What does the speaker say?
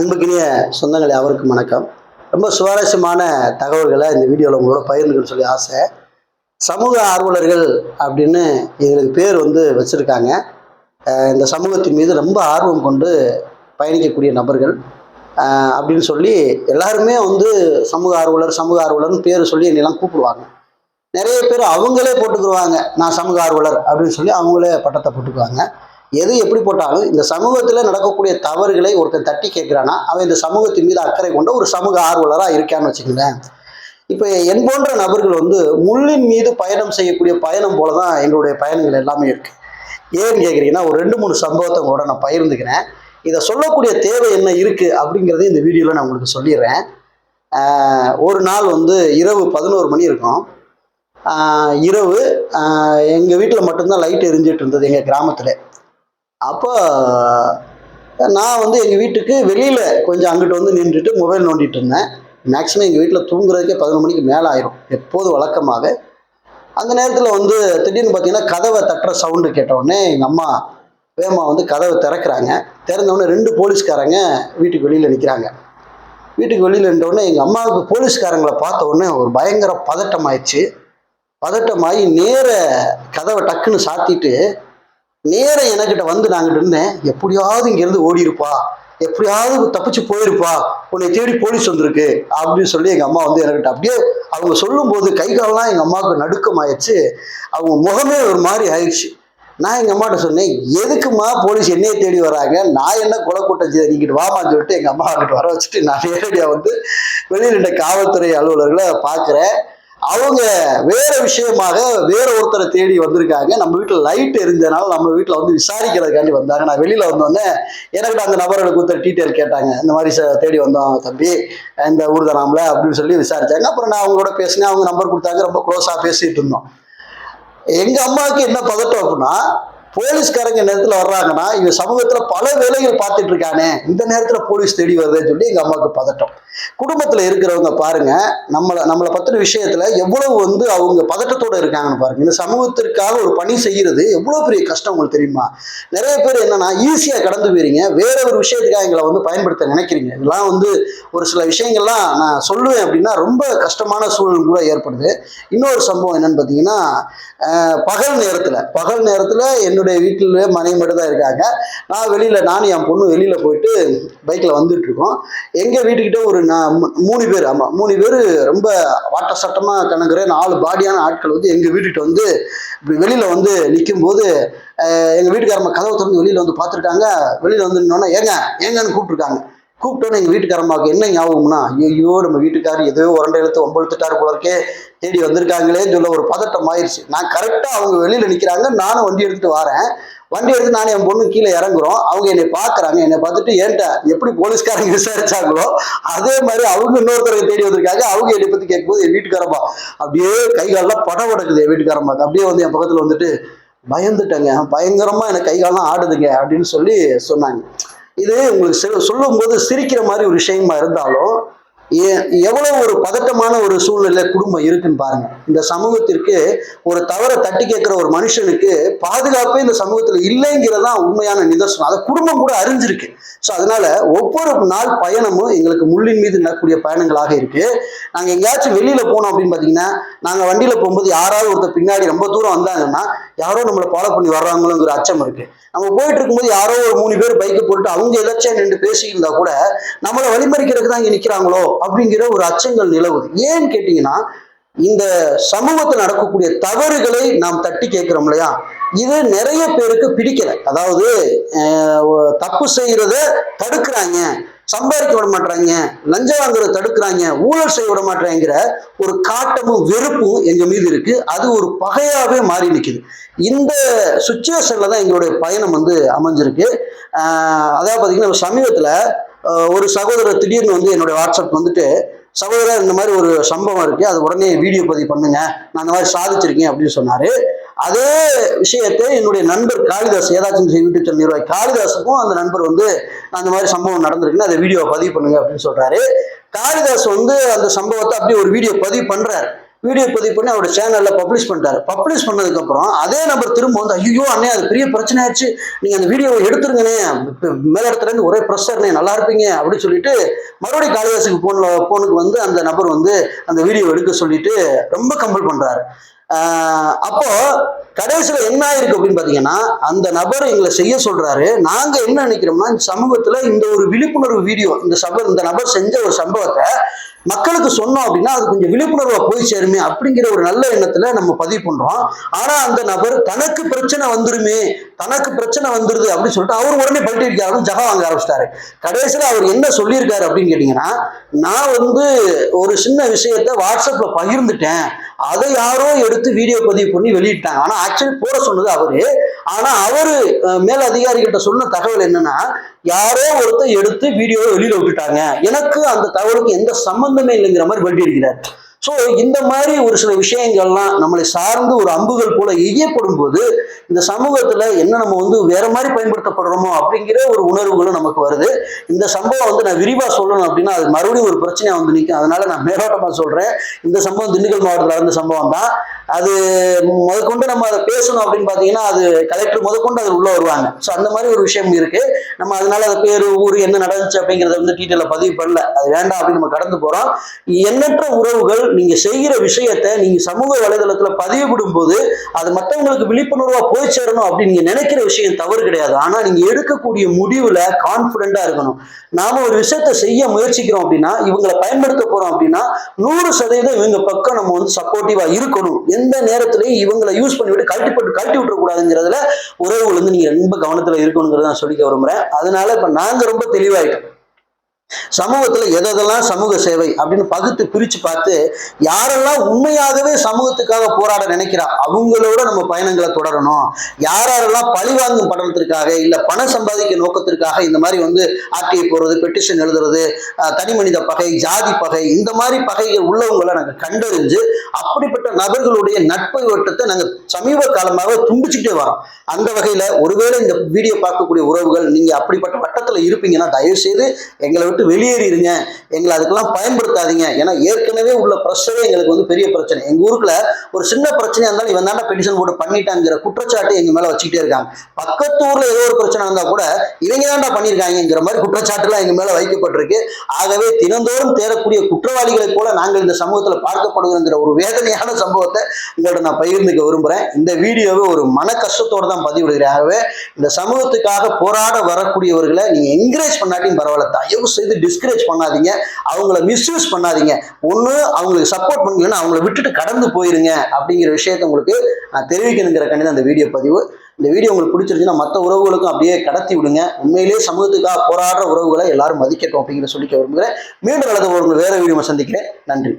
அன்புக்கினிய சொந்தங்களே அவருக்கு வணக்கம். ரொம்ப சுவாரஸ்யமான தகவல்களை இந்த வீடியோவில் உங்களோட பகிர்ந்துக்கணும்னு சொல்லி ஆசை. சமூக ஆர்வலர்கள் அப்படின்னு எங்களுக்கு பேர் வந்து வச்சுருக்காங்க. இந்த சமூகத்தின் மீது ரொம்ப ஆர்வம் கொண்டு பயணிக்கக்கூடிய நபர்கள். அப்படின்னு சொல்லி எல்லாருமே வந்து சமூக ஆர்வலர் சமூக ஆர்வலர்னு பேர் சொல்லி என்னெல்லாம் கூப்பிடுவாங்க. நிறைய பேர் அவங்களே போட்டுக்குருவாங்க. நான் சமூக ஆர்வலர் அப்படின்னு சொல்லி அவங்களே பட்டத்தை போட்டுக்குவாங்க. எது எப்படி போட்டாலும் இந்த சமூகத்தில் நடக்கக்கூடிய தவறுகளை ஒருத்தன் தட்டி கேட்குறான்னா அவன் இந்த சமூகத்தின் மீது அக்கறை கொண்ட ஒரு சமூக ஆர்வலராக இருக்கான்னு வச்சுக்கோங்களேன். இப்போ என் போன்ற நபர்கள் வந்து முள்ளின் மீது பயணம் செய்யக்கூடிய பயணம் போல தான் எங்களுடைய பயணங்கள் எல்லாமே இருக்குது ஏன்னு கேட்குறீங்கன்னா ஒரு ரெண்டு மூணு சம்பவத்தை கூட நான் பகிர்ந்துக்கிறேன். இதை சொல்லக்கூடிய தேவை என்ன இருக்குது அப்படிங்கிறத இந்த வீடியோவில் நான் உங்களுக்கு சொல்லிடுறேன். ஒரு நாள் வந்து இரவு பதினோரு மணி இருக்கும். இரவு எங்கள் வீட்டில் மட்டும்தான் லைட் எரிஞ்சிட்டு இருந்தது எங்கள் கிராமத்தில். அப்போ நான் வந்து எங்கள் வீட்டுக்கு வெளியில் கொஞ்சம் அங்கிட்டு வந்து நின்றுட்டு மொபைல் நோண்டிட்டு இருந்தேன். மேக்ஸிமம் எங்கள் வீட்டில் தூங்குறதுக்கே பதினொரு மணிக்கு மேலே ஆயிரும். எப்போதும் வழக்கமாக. அந்த நேரத்தில் வந்து திடீர்னு பார்த்தீங்கன்னா கதவை தட்டுற சவுண்டு கேட்டவுடனே எங்கள் அம்மா வேமா வந்து கதவை திறக்கிறாங்க. திறந்தவுடனே ரெண்டு போலீஸ்காரங்க வீட்டுக்கு வெளியில் நிற்கிறாங்க வீட்டுக்கு வெளியில் நின்றவுடனே எங்கள் அம்மாவுக்கு போலீஸ்காரங்களை பார்த்த உடனே ஒரு பயங்கர பதட்டம் ஆயிடுச்சு. பதட்டமாகி நேர கதவை டக்குன்னு சாத்திட்டு நேரம் என்கிட்ட வந்து நாங்கிட்ட இருந்தேன் எப்படியாவது இங்கேருந்து ஓடி இருப்பா எப்படியாவது தப்பிச்சு போயிருப்பா உன்னை தேடி போலீஸ் வந்திருக்கு அப்படின்னு சொல்லி எங்கள் அம்மா வந்து என்கிட்ட அப்படியே அவங்க சொல்லும்போது கை காலெல்லாம் எங்கள் அம்மாவுக்கு நடுக்கம் ஆயிடுச்சு அவங்க முகமே ஒரு மாதிரி ஆயிடுச்சு. நான் எங்கள் அம்மாட்ட சொன்னேன் எதுக்குமா போலீஸ் என்னையே தேடி வராங்க? நான் என்ன கொலை கூட்டம் செய்ய நீங்கிட்டு வாமான்னு சொல்லிட்டு எங்கள் அம்மா கிட்ட வர வச்சுட்டு நான் நேரடியாக வந்து வெளியில் காவல்துறை அலுவலர்களை பார்க்குறேன். அவங்க வேற விஷயமாக வேற ஒருத்தரை தேடி வந்திருக்காங்க. நம்ம வீட்டில் லைட் எரிஞ்சதுனால நம்ம வீட்டில் வந்து விசாரிக்கிறதுக்காண்டி வந்தாங்க. நான் வெளியில் வந்தோடனே எனக்கு அந்த நபர்களுக்கு கொடுத்த டீட்டெயில் கேட்டாங்க. இந்த மாதிரி தேடி வந்தோம் தம்பி இந்த ஊர் தானாம்ல அப்படின்னு சொல்லி விசாரித்தாங்க அப்புறம் நான் அவங்களோட பேசினேன். அவங்க நம்பர் கொடுத்தாங்க. ரொம்ப க்ளோஸாக பேசிட்டு இருந்தோம். எங்கள் அம்மாவுக்கு என்ன பதட்டம் அப்படின்னா போலீஸ்காரங்க நேரத்தில் வர்றாங்கன்னா இவன் சமூகத்தில் பல வேலைகள் பார்த்துட்டு இருக்கானே இந்த நேரத்தில் போலீஸ் தேடி வருதுன்னு சொல்லி எங்கள் அம்மாவுக்கு பதட்டம். குடும்பத்தில் இருக்கிறவங்க பாருங்க நம்மளை நம்மளை பற்றின விஷயத்தில் எவ்வளவு வந்து அவங்க பதட்டத்தோட இருக்காங்கன்னு பாருங்க. இந்த சமூகத்திற்காக ஒரு பணி செய்கிறது எவ்வளோ பெரிய கஷ்டம் உங்களுக்கு தெரியுமா? நிறைய பேர் என்னன்னா ஈஸியாக கடந்து போயிருங்க வேற ஒரு விஷயத்துக்காக எங்களை வந்து பயன்படுத்த நினைக்கிறீங்க. இதெல்லாம் வந்து ஒரு சில விஷயங்கள்லாம் நான் சொல்லுவேன் அப்படின்னா ரொம்ப கஷ்டமான சூழல் கூட ஏற்படுது. இன்னொரு சம்பவம் என்னன்னு பார்த்தீங்கன்னா பகல் நேரத்தில் பகல் நேரத்தில் என்னுடைய வீட்டில் மனைவி மட்டும் தான் இருக்காங்க. நான் வெளியில் நானும் என் பொண்ணு வெளியில் போயிட்டு பைக்கில் வந்துட்டுருக்கோம் எங்கள் வீட்டுக்கிட்ட ஒரு நான் மூணு பேர் ஆமாம் மூணு பேர் ரொம்ப வாட்ட சட்டமாக கணக்குற நாலு பாடியான ஆட்கள் வந்து எங்கள் வீட்டுக்கிட்ட வந்து இப்படி வெளியில் வந்து நிற்கும்போது எங்கள் வீட்டுக்காரம்மா கதவை திறந்து வெளியில் வந்து பார்த்துருக்காங்க. வெளியில் வந்து நின்னோன்னே ஏங்க ஏங்கன்னு கூப்பிட்ருக்காங்க கூப்பிட்டோன்னு எங்கள் வீட்டுக்காரம்மாவுக்கு என்ன ஞாபகம்னா ஐயோ நம்ம வீட்டுக்காரர் ஏதோ உரண்ட எழுத்து ஒம்பழுத்துட்டாரு போல இருக்கே தேடி வந்திருக்காங்களேன்னு சொல்ல ஒரு பதட்டம் ஆயிடுச்சு நான் கரெக்டாக அவங்க வெளியில் நிற்கிறாங்க நானும் வண்டி எடுத்துட்டு வரேன். வண்டி எடுத்து நானும் என் பொண்ணு கீழே இறங்குறோம். அவங்க என்னை பார்க்குறாங்க. என்னை பார்த்துட்டு ஏன்ட்ட எப்படி போலீஸ்காரங்க விசாரிச்சாங்களோ? அதே மாதிரி அவங்க இன்னொருத்தரை தேடி வந்திருக்காங்க. அவங்க என்னை பற்றி கேட்கும்போது என் வீட்டுக்காரம்மா அப்படியே கை காலெல்லாம் படம் படக்குது என் வீட்டுக்காரம்மாக்கு அப்படியே வந்து என் பக்கத்தில் வந்துட்டு பயந்துட்டேங்க. பயங்கரமா எனக்கு கை காலெல்லாம் ஆடுதுங்க. அப்படின்னு சொல்லி சொன்னாங்க. இது உங்களுக்கு சொல்லும் சொல்லும்போது சிரிக்கிற மாதிரி ஒரு விஷயமா இருந்தாலும் எவ்வளவு ஒரு பதட்டமான ஒரு சூழ்நிலை குடும்பம் இருக்குன்னு பாருங்க. இந்த சமூகத்திற்கு ஒரு தவறை தட்டி கேட்கிற ஒரு மனுஷனுக்கு பாதுகாப்பே இந்த சமூகத்துல இல்லைங்கிறதான் உண்மையான நிதர்சனம். அதை குடும்பம் கூட அறிஞ்சிருக்கு. ஸோ அதனால ஒவ்வொரு நாள் பயணமும் எங்களுக்கு முள்ளின் மீது நடக்கூடிய பயணங்களாக இருக்கு. நாங்க எங்கேயாச்சும் வெளியில போனோம் அப்படின்னு பாத்தீங்கன்னா நாங்க வண்டியில போகும்போது யாராவது ஒருத்தர் பின்னாடி ரொம்ப தூரம் வந்தாங்கன்னா யாரோ நம்மளை ஃபாலோ பண்ணி வர்றாங்களோங்கிற அச்சம் இருக்கு. நம்ம போயிட்டு இருக்கும்போது யாரோ ஒரு மூணு பேர் பைக்கை போட்டு அவங்க எதாச்சும் நின்று பேசியிருந்தா கூட நம்மளை வழிமறிக்கிறதுக்கு தான் இங்க நிக்கிறாங்களோ அப்படிங்கிற ஒரு அச்சங்கள் நிலவுது. ஏன்னு கேட்டீங்கன்னா இந்த சமூகத்தில் நடக்கக்கூடிய தவறுகளை நாம் தட்டி கேட்கிறோம் இல்லையா? இது நிறைய பேருக்கு பிடிக்கல. அதாவது தப்பு செய்யறத தடுக்கிறாங்க. சம்பாதிக்க விட மாட்டாங்க லஞ்சம் வாங்குறத தடுக்கிறாங்க ஊழல் செய்ய விட மாட்டாங்கிற ஒரு காட்டமும் வெறுப்பும் எங்க மீது இருக்கு. அது ஒரு பகையாவே மாறி நிற்குது இந்த சுச்சுவேஷன்ல தான் எங்களுடைய பயணம் வந்து அமைஞ்சிருக்கு. அதாவது பார்த்தீங்கன்னா சமீபத்தில் ஒரு சகோதரர் திடீர்னு வந்து என்னுடைய வாட்ஸ்அப் வந்துட்டு சகோதரர் இந்த மாதிரி ஒரு சம்பவம் இருக்கு. அது உடனே வீடியோ பதிவு பண்ணுங்க. நான் இந்த மாதிரி சாதிச்சிருக்கேன் அப்படின்னு சொன்னாரு. அதே விஷயத்தை என்னுடைய நண்பர் காளிதாஸ் ஏதாச்சும் யூடியூப் சேனல் நிர்வாகி காளிதாஸுக்கும் அந்த நண்பர் வந்து அந்த மாதிரி சம்பவம் நடந்திருக்குன்னு அதை வீடியோ பதிவு பண்ணுங்க அப்படின்னு சொல்றாரு. காளிதாஸ் வந்து அந்த சம்பவத்தை அப்படியே ஒரு வீடியோ பதிவு பண்றாரு. வீடியோ பதிவு பண்ணி அவரோட சேனல்ல பப்ளிஷ் பண்ணிட்டாரு. பப்ளிஷ் பண்ணதுக்கப்புறம் அதே நம்பர் திரும்ப வந்து ஐயோ அண்ணே அது பெரிய பிரச்சனை ஆச்சு நீங்க அந்த வீடியோவை எடுத்துருங்கண்ணே. மேல இடத்துல இருந்து ஒரே ப்ரெஷர்ண்ணே நல்லா இருப்பீங்க. அப்படின்னு சொல்லிட்டு மறுபடியும் காளிதாசுக்கு ஃபோனில் போனுக்கு வந்து அந்த நபர் வந்து அந்த வீடியோ எடுக்க சொல்லிட்டு ரொம்ப கம்பல் பண்றாரு. அப்போ கடைசியில் என்ன ஆயிருக்கு அப்படின்னு பார்த்தீங்கன்னா அந்த நபர் எங்களை செய்ய சொல்றாரு. நாங்க என்ன நினைக்கிறோம்னா இந்த சமூகத்துல இந்த ஒரு விழிப்புணர்வு வீடியோ இந்த சப இந்த நபர் செஞ்ச ஒரு சம்பவத்தை மக்களுக்கு சொன்னோம் அப்படின்னா அது கொஞ்சம் விழிப்புணர்வா போய் சேருமே அப்படிங்கிற ஒரு நல்ல எண்ணத்துல நம்ம பதிவு பண்றோம். ஆனா அந்த நபர் தனக்கு பிரச்சனை வந்துருமே தனக்கு பிரச்சனை வந்துருது அப்படின்னு சொல்லிட்டு அவர் உடனே பல்ட்டிருக்காருன்னு ஜகா வாங்க ஆரம்பிச்சிட்டாரு. கடைசியில் அவர் என்ன சொல்லியிருக்காரு அப்படின்னு கேட்டீங்கன்னா நான் வந்து ஒரு சின்ன விஷயத்த வாட்ஸ்அப்ல பகிர்ந்துட்டேன். அதை யாரோ எடுத்து வீடியோ பதிவு பண்ணி வெளியிட்டாங்க. ஆனா ஆக்சுவலி போட சொன்னது அவரு. ஆனா அவரு அஹ், மேல் அதிகாரிகிட்ட சொன்ன தகவல் என்னன்னா யாரோ ஒருத்தர் எடுத்து வீடியோவை வெளியில விட்டுட்டாங்க. எனக்கு அந்த தகவலுக்கு எந்த சம்பந்தமே இல்லைங்கிற மாதிரி வண்டி அடிக்கிறார் ஸோ இந்த மாதிரி ஒரு சில விஷயங்கள்லாம் நம்மளை சார்ந்து ஒரு அம்புகள் போல எய்யப்படும் போது இந்த சமூகத்தில் என்ன நம்ம வந்து வேற மாதிரி பயன்படுத்தப்படுறோமோ அப்படிங்கிற ஒரு உணர்வுகளும் நமக்கு வருது. இந்த சம்பவம் வந்து நான் விரிவாக சொல்லணும் அப்படின்னா அது மறுபடியும் ஒரு பிரச்சனையாக வந்து நிற்கும் அதனால நான் மேலோட்டமாக சொல்கிறேன் இந்த சம்பவம் திண்டுக்கல் மாவட்டத்தில் நடந்த சம்பவம் தான் அது முதற்கொண்டு நம்ம அதை பேசணும் அப்படின்னு பார்த்தீங்கன்னா அது கலெக்டர் முதற்கொண்டு அது உள்ள வருவாங்க. ஸோ அந்த மாதிரி ஒரு விஷயம் இருக்கு. நம்ம அதனால அது பேர் ஊர் என்ன நடந்துச்சு அப்படிங்கிறத வந்து டீட்டெயில பதிவு பண்ணல. அது வேண்டாம் அப்படின்னு நம்ம கடந்து போறோம். எண்ணற்ற உறவுகள் நீங்க செய்கிற விஷயத்த நீங்க சமூக வலைதளத்துல பதிவுபடும் போது அது மற்றவங்களுக்கு விழிப்புணர்வா போய் சேரணும் அப்படின்னு நீங்க நினைக்கிற விஷயம் தவறு கிடையாது. ஆனா நீங்க எடுக்கக்கூடிய முடிவுல கான்பிடண்டா இருக்கணும். நாம ஒரு விஷயத்த செய்ய முயற்சிக்கிறோம் அப்படின்னா இவங்களை பயன்படுத்த போறோம் அப்படின்னா நூறு சதவீதம் இவங்க பக்கம் நம்ம வந்து சப்போர்ட்டிவா இருக்கணும். எந்த நேரத்திலையும் இவங்களை யூஸ் பண்ணிவிட்டு கழட்டி போட்டு கழட்டி விட்டுறக்கூடாதுங்கிறதுல உறவுகள் வந்து நீங்க ரொம்ப கவனத்துல இருக்கணுங்கிறத நான் சொல்லிக்க விரும்புறேன். அதனால இப்ப நாங்க ரொம்ப தெளிவாயிட்டோம் சமூகத்துல எதெல்லாம் சமூக சேவை அப்படின்னு பகுத்து பிரிச்சு பார்த்து யாரெல்லாம் உண்மையாகவே சமூகத்துக்காக போராட நினைக்கிறா அவங்களோட நம்ம பயணங்களை தொடரணும். யார் யாரெல்லாம் பழிவாங்கும் படத்திற்காக இல்ல பணம் சம்பாதிக்க நோக்கத்திற்காக இந்த மாதிரி வந்து ஆர்டிஐ போடுறது பெட்டிஷன் எழுதுறது தனி மனித பகை ஜாதி பகை இந்த மாதிரி பகைகள் உள்ளவங்களை நாங்கள் கண்டறிஞ்சு அப்படிப்பட்ட நபர்களுடைய நட்பை வட்டத்தை நாங்கள் சமீப காலமாக துண்டிச்சுட்டே வரோம். அந்த வகையில ஒருவேளை இந்த வீடியோ பார்க்கக்கூடிய உறவுகள் நீங்க அப்படிப்பட்ட வட்டத்துல இருப்பீங்கன்னா தயவு செய்து எங்களை விட்டு விட்டு வெளியேறிடுங்க எங்களை அதுக்கெல்லாம் பயன்படுத்தாதீங்க. ஏன்னா ஏற்கனவே உள்ள ப்ரெஷரே எங்களுக்கு வந்து பெரிய பிரச்சனை. எங்கள் ஊருக்குள்ள ஒரு சின்ன பிரச்சனையாக இருந்தாலும் இவன் தானே பெட்டிஷன் போட்டு பண்ணிட்டாங்கிற குற்றச்சாட்டு எங்கள் மேலே வச்சுக்கிட்டே இருக்காங்க. பக்கத்து ஊரில் ஏதோ ஒரு பிரச்சனை இருந்தால் கூட இவங்க தான்டா பண்ணியிருக்காங்கிற மாதிரி குற்றச்சாட்டுலாம் எங்கள் மேலே வைக்கப்பட்டிருக்கு. ஆகவே தினந்தோறும் தேரக்கூடிய குற்றவாளிகளைப் போல நாங்கள் இந்த சமூகத்தில் பார்க்கப்படுகிறோங்கிற ஒரு வேதனையான சம்பவத்தை உங்கள்கிட்ட நான் பகிர்ந்துக்க விரும்புகிறேன் இந்த வீடியோவை ஒரு மன கஷ்டத்தோடு தான் பதிவிடுகிறேன். ஆகவே இந்த சமூகத்துக்காக போராட வரக்கூடியவர்களை நீங்கள் என்கரேஜ் பண்ணாட்டியும் பரவாயில்ல. தயவு செய்து டிஸ்கரேஜ் பண்ணாதீங்க. அவங்கள மிஸ்யூஸ் பண்ணாதீங்க. ஒன்று அவங்களுக்கு சப்போர்ட் பண்ணீங்கன்னா அவங்கள விட்டுட்டு கடந்து போயிருங்க அப்படிங்கிற விஷயத்த உங்களுக்கு நான் தெரிவிக்கணுங்கிற கண்டி அந்த வீடியோ பதிவு. இந்த வீடியோ உங்களுக்கு பிடிச்சிருந்துச்சுன்னா மற்ற உறவுகளுக்கும் அப்படியே கடத்தி விடுங்க. உண்மையிலேயே சமூகத்துக்காக போராடுற உறவுகளை எல்லாரும் மதிக்கட்டும் அப்படிங்கிற சொல்லிக்க விரும்புகிறேன். மீண்டும் வளர்த்த ஒரு வேற வீடியோ சந்திக்கிறேன். நன்றி.